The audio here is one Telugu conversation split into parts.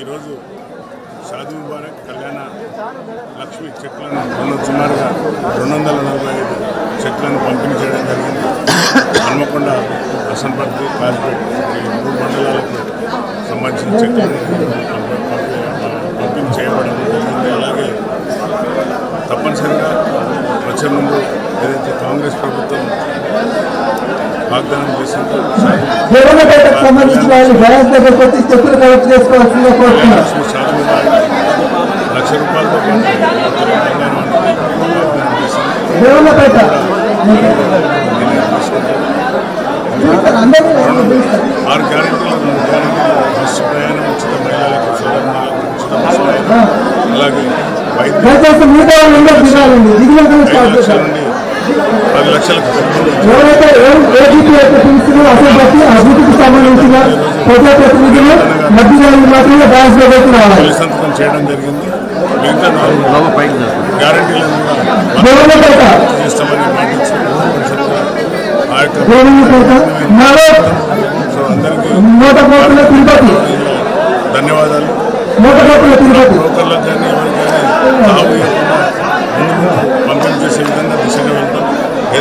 ఈరోజు షాదీ ముబారక్ కళ్యాణ లక్ష్మి చెట్లను రెండు సుమారుగా రెండు వందల నలభై ఐదు చెట్లను పంపిణీ చేయడం జరిగింది. హన్మకొండ హసన్పర్తి కాజ్పేట్ ఈ మూడు మండలాలకు సంబంధించిన చెట్లను ఏదైతే కాంగ్రెస్ ప్రభుత్వం వాగ్దానం చేసిందో లక్ష రూపాయలతో ఆరు గ్యారెంటీలు బస్సు ప్రయాణం ఉచిత మహిళలకు ఉచిత అలాగే వైద్యం పది లక్షలకు. అభివృద్ధికి సంబంధించిన ప్రజాప్రతినిధులు మధ్యలో మాత్రమే తొలి సంతకం చేయడం జరిగింది. మిగతా నాలుగు దేవనపేట చేస్తామని తిరుపతి. ధన్యవాదాలు. మూటకోట్ల తిరుపతి.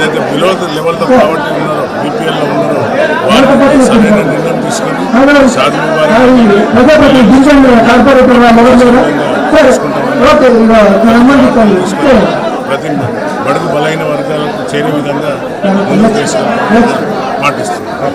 ఏదైతే బిలో లెవెల్తో పావర్టీ ఉన్నారో బీపీఎల్లో ఉన్నారో వారికి సరైన నిర్ణయం తీసుకొని ప్రతి బడుగు బలైన వర్గాలకు చేరే విధంగా ముందుకు తీసుకొని మాటిస్తున్నాం